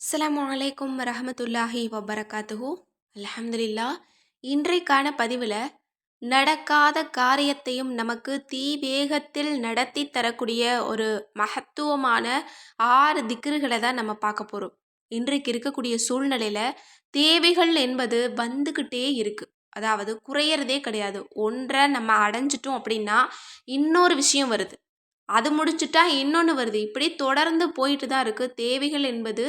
அஸ்லாம் அலைக்கும் வரமத்துல்லாஹி வபரகாத்துஹு. அல்ஹம்துலில்லா இன்றைக்கான பதிவில் நடக்காத காரியத்தையும் நமக்கு தீ வேகத்தில் நடத்தி தரக்கூடிய ஒரு மகத்துவமான ஆறு திக்ருகளை தான் நம்ம பார்க்க போகிறோம் இன்றைக்கு இருக்கக்கூடிய சூழ்நிலையில் தேவைகள் என்பது வந்துக்கிட்டே இருக்குது அதாவது குறையிறதே கிடையாது. ஒன்றை நம்ம அடைஞ்சிட்டோம் அப்படின்னா இன்னொரு விஷயம் வருது. அது முடிச்சுட்டா இன்னொன்று வருது. இப்படி தொடர்ந்து போயிட்டு தான் இருக்குது தேவைகள் என்பது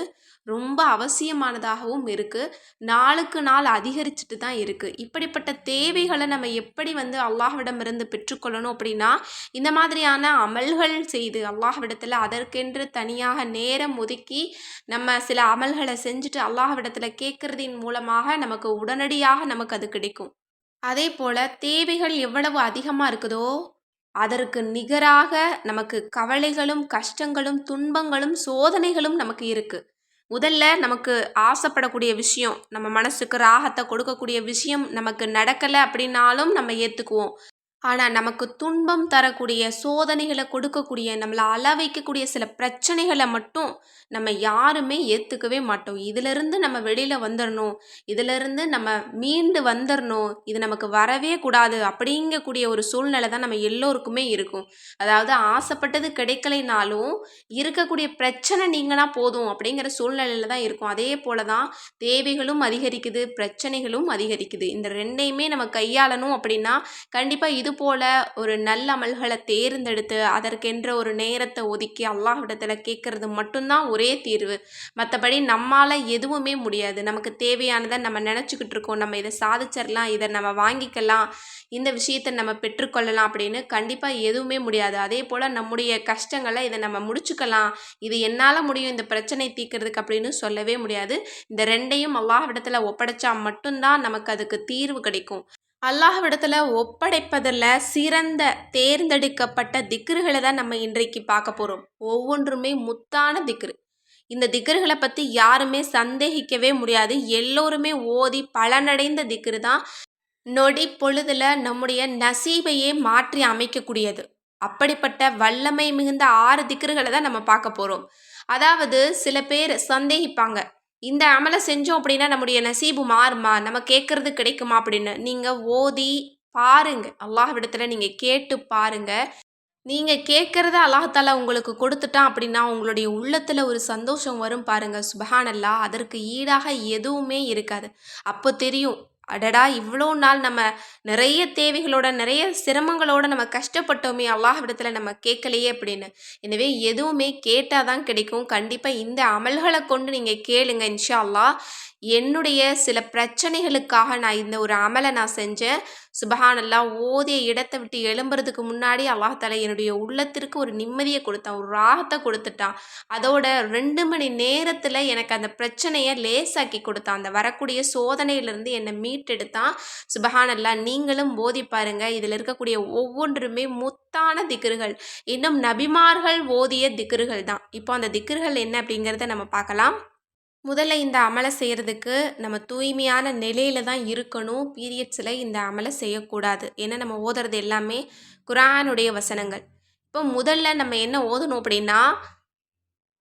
ரொம்ப அவசியமானதாகவும் இருக்குது நாளுக்கு நாள் அதிகரிச்சுட்டு தான் இருக்குது இப்படிப்பட்ட தேவைகளை நம்ம எப்படி வந்து அல்லாஹ்விடமிருந்து பெற்றுக்கொள்ளணும் அப்படின்னா இந்த மாதிரியான அமல்கள் செய்து அல்லாஹ்விடத்தில் அதற்கென்று தனியாக நேரம் ஒதுக்கி நம்ம சில அமல்களை செஞ்சுட்டு அல்லாஹ்விடத்தில் கேட்குறதின் மூலமாக நமக்கு உடனடியாக நமக்கு அது கிடைக்கும். அதே போல் தேவைகள் எவ்வளவு அதிகமாக இருக்குதோ அதற்கு நிகராக நமக்கு கவலைகளும் கஷ்டங்களும் துன்பங்களும் சோதனைகளும் நமக்கு இருக்குது முதல்ல நமக்கு ஆசைப்படக்கூடிய விஷயம் நம்ம மனசுக்கு ராகத்தை கொடுக்கக்கூடிய விஷயம் நமக்கு நடக்கலை அப்படின்னாலும் நம்ம ஏற்றுக்குவோம் ஆனால் நமக்கு துன்பம் தரக்கூடிய சோதனைகளை கொடுக்கக்கூடிய நம்மளை அள வைக்கக்கூடிய சில பிரச்சனைகளை மட்டும் நம்ம யாருமே ஏற்றுக்கவே மாட்டோம். இதிலிருந்து நம்ம வெளியில் வந்துடணும் இதிலிருந்து நம்ம மீண்டு வந்துடணும் இது நமக்கு வரவே கூடாது அப்படிங்கக்கூடிய ஒரு சூழ்நிலை தான் நம்ம எல்லோருக்குமே இருக்கும். அதாவது ஆசைப்பட்டது கிடைக்கலைனாலும் இருக்கக்கூடிய பிரச்சனை நீங்கன்னா போதும் அப்படிங்கிற சூழ்நிலையில் தான் இருக்கும். அதே போல தான் தேவைகளும் அதிகரிக்குது பிரச்சனைகளும் அதிகரிக்குது. இந்த ரெண்டையுமே நம்ம கையாளணும் அப்படின்னா கண்டிப்பாக இது போல் ஒரு நல்ல அமல்களை தேர்ந்தெடுத்து அதற்கென்ற ஒரு நேரத்தை ஒதுக்கி அல்லாஹ்விடத்தில் கேட்குறது மட்டும்தான் ஒரே தீர்வு. மற்றபடி நம்மால் எதுவுமே முடியாது. நமக்கு தேவையானதை நம்ம நினச்சிக்கிட்டு இருக்கோம். நம்ம இதை சாதிச்சிடலாம் இதை நம்ம வாங்கிக்கலாம் இந்த விஷயத்தை நம்ம பெற்றுக்கொள்ளலாம் அப்படின்னு கண்டிப்பாக எதுவுமே முடியாது. அதே போல் நம்முடைய கஷ்டங்களை இதை நம்ம முடிச்சுக்கலாம். இது என்னால் முடியும் இந்த பிரச்சனை தீர்க்கறதுக்கு அப்படின்னு சொல்லவே முடியாது. இந்த ரெண்டையும் அல்லாஹ்விடத்தில் ஒப்படைச்சா மட்டும்தான் நமக்கு அதுக்கு தீர்வு கிடைக்கும். அல்லாஹ்விடத்தில் ஒப்படைப்பதில் சிறந்த தேர்ந்தெடுக்கப்பட்ட திக்ருகளை தான் நம்ம இன்றைக்கு பார்க்க போகிறோம் ஒவ்வொன்றுமே முத்தான திக்ரு. இந்த திக்ருகளை பற்றி யாருமே சந்தேகிக்கவே முடியாது. எல்லோருமே ஓதி பலனடைந்த திக்ரு தான். நொடி பொழுதில் நம்முடைய நசீபையே மாற்றி அமைக்கக்கூடியது. அப்படிப்பட்ட வல்லமை மிகுந்த ஆறு திக்ருகளை தான் நம்ம பார்க்க போகிறோம் அதாவது சில பேர் சந்தேகிப்பாங்க. இந்த அமலை செஞ்சோம் அப்படின்னா நம்முடைய நசீபு மாறுமா? நம்ம கேட்குறது கிடைக்குமா அப்படின்னு? நீங்கள் ஓதி பாருங்க. அல்லாஹ்விடத்தில் நீங்கள் கேட்டு பாருங்க. நீங்கள் கேட்குறத அல்லாஹால உங்களுக்கு கொடுத்துட்டான் அப்படின்னா உங்களுடைய உள்ளத்தில் ஒரு சந்தோஷம் வரும் பாருங்கள் சுபஹானல்லா அதற்கு ஈடாக எதுவுமே இருக்காது. அப்போ தெரியும் அடடா இவ்வளோ நாள் நம்ம நிறைய தேவைகளோட நிறைய சிரமங்களோட நம்ம கஷ்டப்பட்டோமே அல்லாஹ்விடத்தில் நம்ம கேட்கலையே அப்படின்னு. எனவே எதுவுமே கேட்டால் தான் கிடைக்கும். கண்டிப்பாக இந்த அமல்களை கொண்டு நீங்கள் கேளுங்க இன்ஷா அல்லாஹ். என்னுடைய சில பிரச்சனைகளுக்காக நான் இந்த ஒரு அமலை நான் செஞ்சேன். சுபஹானல்லாம் ஓதிய இடத்தை விட்டு எழும்புறதுக்கு முன்னாடி அல்லாஹால என்னுடைய உள்ளத்திற்கு ஒரு நிம்மதியை கொடுத்தான் ஒரு ராகத்தை கொடுத்துட்டான். அதோட ரெண்டு மணி நேரத்தில் எனக்கு அந்த பிரச்சனையை லேசாக்கி கொடுத்தான். அந்த வரக்கூடிய சோதனையிலிருந்து என்னை மீட்டெடுத்தான். சுபஹானல்லா நீங்களும் போதி பாருங்க. இதில் இருக்கக்கூடிய ஒவ்வொன்றுமே முத்தான திக்ருகள். இன்னும் நபிமார்கள் ஓதிய திக்ருகள் தான். இப்போ அந்த திக்ருகள் என்ன அப்படிங்கிறத நம்ம பார்க்கலாம். முதல்ல இந்த அமலை செய்கிறதுக்கு நம்ம தூய்மையான நிலையில தான் இருக்கணும். பீரியட்ஸில் இந்த அமலை செய்யக்கூடாது. ஏன்னா நம்ம ஓதுறது எல்லாமே குரானுடைய வசனங்கள். இப்போ முதல்ல நம்ம என்ன ஓதணும் அப்படின்னா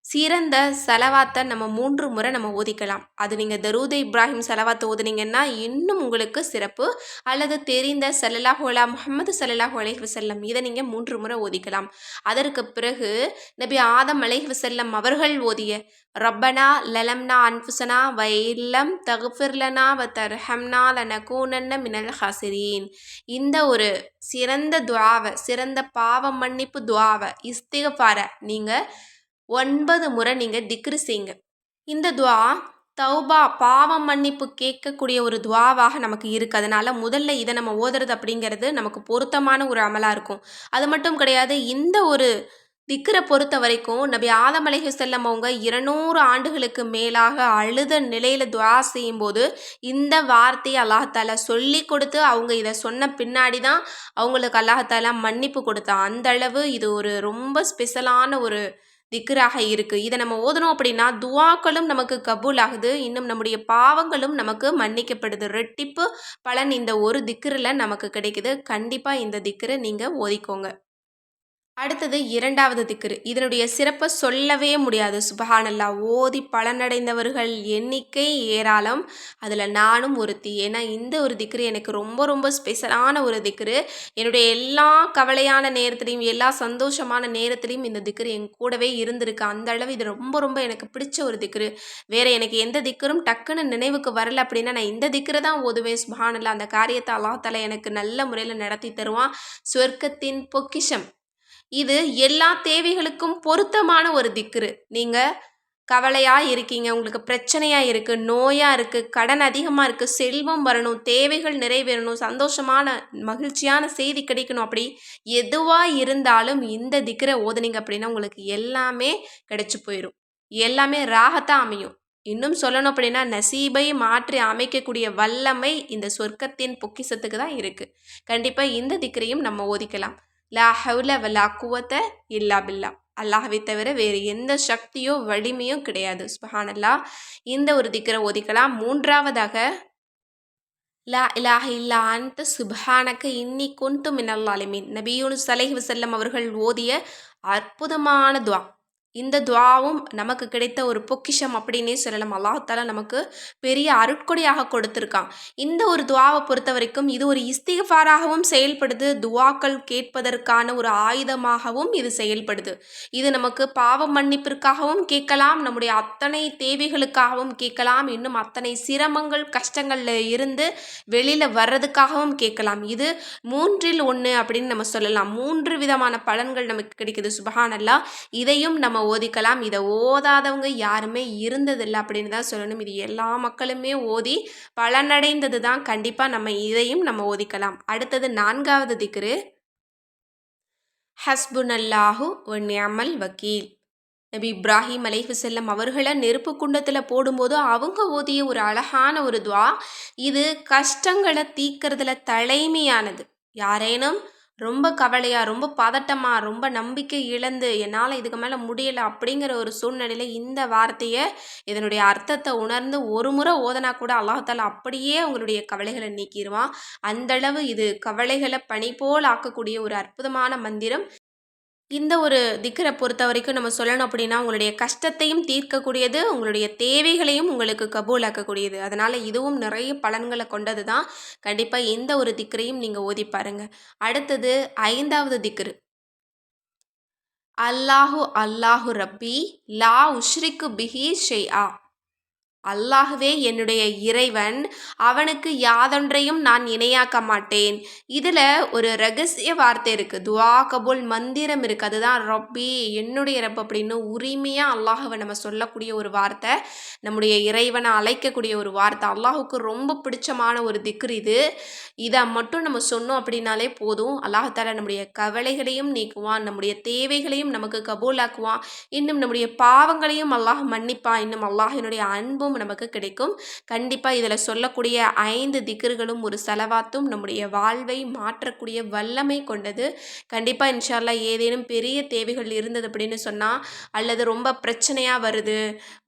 சிறந்த செலவாத்தை நம்ம மூன்று முறை நம்ம ஓதிக்கலாம். அது நீங்கள் தரூத் இப்ராஹிம் செலவாத்தை ஓதுனீங்கன்னா இன்னும் உங்களுக்கு சிறப்பு. அல்லது தெரிந்த சல்லல்லாஹோலா முஹம்மது சல்லல்லாஹு அலைஹி வசல்லம் இதை நீங்கள் மூன்று முறை ஓதிக்கலாம். அதற்கு பிறகு நபி ஆதம் அலைஹ் வசல்லம் அவர்கள் ஓதிய ரப்பனா லலம்னா அன்ஃபுசனா வைல்லம் தகுஃபிர்லனா வ தர்ஹம்னா லனகூனன்ன மினல் ஹசிரீன் இந்த ஒரு சிறந்த துவாவை சிறந்த பாவ மன்னிப்பு துவாவை இஸ்திகப்பாரை நீங்கள் ஒன்பது முறை நீங்கள் திக்ரு செய்யுங்க இந்த துவா தௌபா பாவம் மன்னிப்பு கேட்கக்கூடிய ஒரு துவாவாக நமக்கு இருக்குது அதனால் முதல்ல இதை நம்ம ஓதுறது அப்படிங்கிறது நமக்கு பொருத்தமான ஒரு அமலாக இருக்கும். அது மட்டும் கிடையாது இந்த ஒரு திக்கரை பொறுத்த வரைக்கும் நபி ஆதம் அலைஹி செல்லம் அவங்க இருநூறு ஆண்டுகளுக்கு மேலாக அழுத நிலையில் துவா செய்யும்போது இந்த வார்த்தையை அல்லாஹால சொல்லி கொடுத்து அவங்க இதை சொன்ன பின்னாடி தான் அவங்களுக்கு அல்லாஹால மன்னிப்பு கொடுத்தான். அந்த அளவு இது ஒரு ரொம்ப ஸ்பெஷலான ஒரு திக்ராக இருக்குது இதை நம்ம ஓதணும் அப்படின்னா துவாக்களும் நமக்கு கபூல் ஆகுது இன்னும் நம்முடைய பாவங்களும் நமக்கு மன்னிக்கப்படுது. ரெட்டிப்பு பலன் இந்த ஒரு திக்ரில் நமக்கு கிடைக்குது. கண்டிப்பாக இந்த திக்ரை நீங்கள் ஓதிக்கோங்க. அடுத்தது இரண்டாவது திக்ரு. இதனுடைய சிறப்பை சொல்லவே முடியாது. சுபஹானல்லா ஓதி பலனடைந்தவர்கள் எண்ணிக்கை ஏராளம். அதில் நானும் ஒருத்தி. ஏன்னா இந்த ஒரு திக்ரு எனக்கு ரொம்ப ரொம்ப ஸ்பெஷலான ஒரு திக்ரு. என்னுடைய எல்லா கவலையான நேரத்துலையும் எல்லா சந்தோஷமான நேரத்துலையும் இந்த திக்ரு என் கூடவே இருந்திருக்கு. அந்த அளவு இது ரொம்ப ரொம்ப எனக்கு பிடிச்ச ஒரு திக்ரு. வேறு எனக்கு எந்த திக்கரும் டக்குன்னு நினைவுக்கு வரல அப்படின்னா நான் இந்த திக்ரு தான் ஓதுவேன். சுபஹானல்லா அந்த காரியத்தை அல்லாஹால எனக்கு நல்ல முறையில் நடத்தி தருவான். சொர்க்கத்தின் பொக்கிஷம். இது எல்லா தேவைகளுக்கும் பொருத்தமான ஒரு திக்ரு நீங்கள் கவலையாக இருக்கீங்க உங்களுக்கு பிரச்சனையாக இருக்குது நோயாக இருக்குது கடன் அதிகமாக இருக்குது செல்வம் வரணும் தேவைகள் நிறைவேறணும் சந்தோஷமான மகிழ்ச்சியான செய்தி கிடைக்கணும் அப்படி எதுவாக இருந்தாலும் இந்த திக்கரை ஓதுனீங்க அப்படின்னா உங்களுக்கு எல்லாமே கிடைச்சி போயிடும் எல்லாமே ராகத்தான் அமையும். இன்னும் சொல்லணும் அப்படின்னா நசீபை மாற்றி அமைக்கக்கூடிய வல்லமை இந்த சொர்க்கத்தின் பொக்கிசத்துக்கு தான் இருக்குது கண்டிப்பாக இந்த திக்கரையும் நம்ம ஓதிக்கலாம். லா ஹவுல வலா குவத்த இல்லா பில்லா அல்லாஹவை தவிர வேறு எந்த சக்தியோ வலிமையோ கிடையாது சுபஹானல்லா இந்த ஒரு திக்கரை ஒதுக்கலாம் மூன்றாவதாக லா இலாஹ இல்லா அந்த சுபஹானக்க இன்னி குன்து மினல்லாலிமீன் நபியூனு சலேஹ் வசல்லம் அவர்கள் ஓதிய அற்புதமான துவா இந்த துவாவும் நமக்கு கிடைத்த ஒரு பொக்கிஷம் அப்படின்னே சொல்லலாம். அல்லாஹால நமக்கு பெரிய அருட்கொடையாக கொடுத்துருக்கான். இந்த ஒரு துவாவை பொறுத்த வரைக்கும் இது ஒரு இஸ்திகாராகவும் செயல்படுது. துவாக்கள் கேட்பதற்கான ஒரு ஆயுதமாகவும் இது செயல்படுது. இது நமக்கு பாவ மன்னிப்பிற்காகவும் கேட்கலாம். நம்முடைய அத்தனை தேவைகளுக்காகவும் கேட்கலாம். இன்னும் அத்தனை சிரமங்கள் கஷ்டங்களில் இருந்து வெளியில் வர்றதுக்காகவும் கேட்கலாம். இது மூன்றில் ஒன்று அப்படின்னு நம்ம சொல்லலாம். மூன்று விதமான பலன்கள் நமக்கு கிடைக்குது. சுபஹானல்லா. இதையும் நம்ம ஓதிக்கலாம். இதை ஓதாதவங்க யாருமே இருந்ததில்லை அப்படின்னு தான் சொல்லணும். இது எல்லா மக்களுமே ஓதி பலனடைந்தது தான் கண்டிப்பாக நம்ம இதையும் நம்ம ஓதிக்கலாம். அடுத்தது நான்காவது திக்ரு. ஹஸ்புனல்லாஹு ஒன் அமல் வக்கீல். நபி இப்ராஹிம் அலைஹுசல்லம் அவர்களை நெருப்பு குண்டத்தில் போடும்போது அவங்க ஓதிய ஒரு அழகான ஒரு துவா. இது கஷ்டங்களை தீக்கிறதுல தலைமையானது. யாரேனும் ரொம்ப கவலையாக ரொம்ப பதட்டமாக ரொம்ப நம்பிக்கை இழந்து என்னால் இதுக்கு மேலே முடியலை அப்படிங்கிற ஒரு சூழ்நிலையில் இந்த வார்த்தையை இதனுடைய அர்த்தத்தை உணர்ந்து ஒரு முறை ஓதனா கூட அல்லாஹால அப்படியே அவங்களுடைய கவலைகளை நீக்கிடுவான் அந்தளவு இது கவலைகளை பனி போல் ஆக்கக்கூடிய ஒரு அற்புதமான மந்திரம். இந்த ஒரு திக்கரை பொறுத்த வரைக்கும் நம்ம சொல்லணும் அப்படின்னா உங்களுடைய கஷ்டத்தையும் தீர்க்கக்கூடியது உங்களுடைய தேவைகளையும் உங்களுக்கு கபூலாக்கக்கூடியது. அதனால் இதுவும் நிறைய பலன்களை கொண்டது தான் கண்டிப்பாக இந்த ஒரு திக்கரையும் நீங்கள் ஓதி பாருங்க. அடுத்தது ஐந்தாவது திக்ரு அல்லாஹு அல்லாஹு ரப்பி லா உஷ்ரிக்கு பிஹி ஷெய் ஆ அல்லாகவே என்னுடைய இறைவன் அவனுக்கு யாதொன்றையும் நான் இணையாக்க மாட்டேன். இதில் ஒரு ரகசிய வார்த்தை இருக்குது துவா கபுல் மந்திரம் இருக்குது அதுதான் ரப்பி என்னுடைய ரப் அப்படின்னு உரிமையாக அல்லாஹுவை நம்ம சொல்லக்கூடிய ஒரு வார்த்தை. நம்முடைய இறைவனை அழைக்கக்கூடிய ஒரு வார்த்தை. அல்லாஹுக்கு ரொம்ப பிடிச்சமான ஒரு திக்ரு இது. இதை மட்டும் நம்ம சொன்னோம் அப்படின்னாலே போதும். அல்லாஹால நம்முடைய கவலைகளையும் நீக்குவான். நம்முடைய தேவைகளையும் நமக்கு கபூலாக்குவான். இன்னும் நம்முடைய பாவங்களையும் அல்லாஹ் மன்னிப்பான். இன்னும் அல்லாஹினுடைய அன்பும் அனுபவம் நமக்கு கிடைக்கும். கண்டிப்பாக இதில் சொல்லக்கூடிய ஐந்து திக்கர்களும் ஒரு செலவாத்தும் நம்முடைய வாழ்வை மாற்றக்கூடிய வல்லமை கொண்டது. கண்டிப்பாக இன்ஷால்லா ஏதேனும் பெரிய தேவைகள் இருந்தது அப்படின்னு சொன்னால் அல்லது ரொம்ப பிரச்சனையாக வருது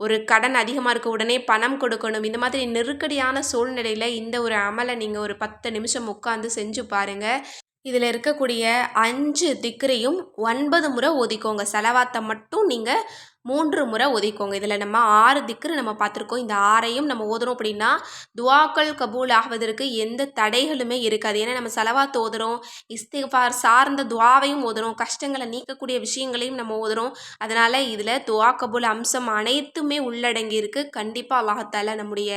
ஒரு கடன் அதிகமாக இருக்க உடனே பணம் கொடுக்கணும் இந்த மாதிரி நெருக்கடியான சூழ்நிலையில் இந்த ஒரு அமலை நீங்கள் ஒரு பத்து நிமிஷம் உட்காந்து செஞ்சு பாருங்கள் இதில் இருக்கக்கூடிய அஞ்சு திக்கரையும் ஒன்பது முறை ஒதுக்கோங்க செலவாத்தை மட்டும் நீங்கள் மூன்று முறை ஒதுக்கோங்க இதில் நம்ம ஆறு திக்ரு நம்ம பார்த்துருக்கோம். இந்த ஆறையும் நம்ம ஓதுறோம் அப்படின்னா துவாக்கள் கபூல் ஆகுவதற்கு எந்த தடைகளுமே இருக்காது. ஏன்னா நம்ம செலவாத்து ஓதுறோம் இஸ்திஃபார் சார்ந்த துவாவையும் ஓதுறோம் கஷ்டங்களை நீக்கக்கூடிய விஷயங்களையும் நம்ம ஓதுறோம். அதனால் இதில் துவா கபூல் அம்சம் அனைத்துமே உள்ளடங்கி இருக்குது கண்டிப்பாக அல்லாஹத்தால நம்முடைய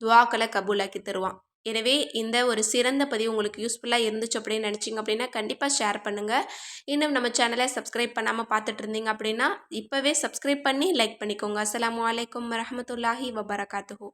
துவாக்களை கபூலாக்கி தருவான். எனவே இந்த ஒரு சிறந்த பதிவு உங்களுக்கு யூஸ்ஃபுல்லாக இருந்துச்சு அப்படின்னு நினச்சிங்க அப்படின்னா கண்டிப்பாக ஷேர் பண்ணுங்கள் இன்னும் நம்ம சேனலை சப்ஸ்கிரைப் பண்ணாமல் பார்த்துட்டு இருந்தீங்க அப்படின்னா இப்போவே சப்ஸ்கிரைப் பண்ணி லைக் பண்ணிக்கோங்க. அஸ்லாம் வலைக்கம் வரமத்துல்லாஹி வபரகாத்துஹூ.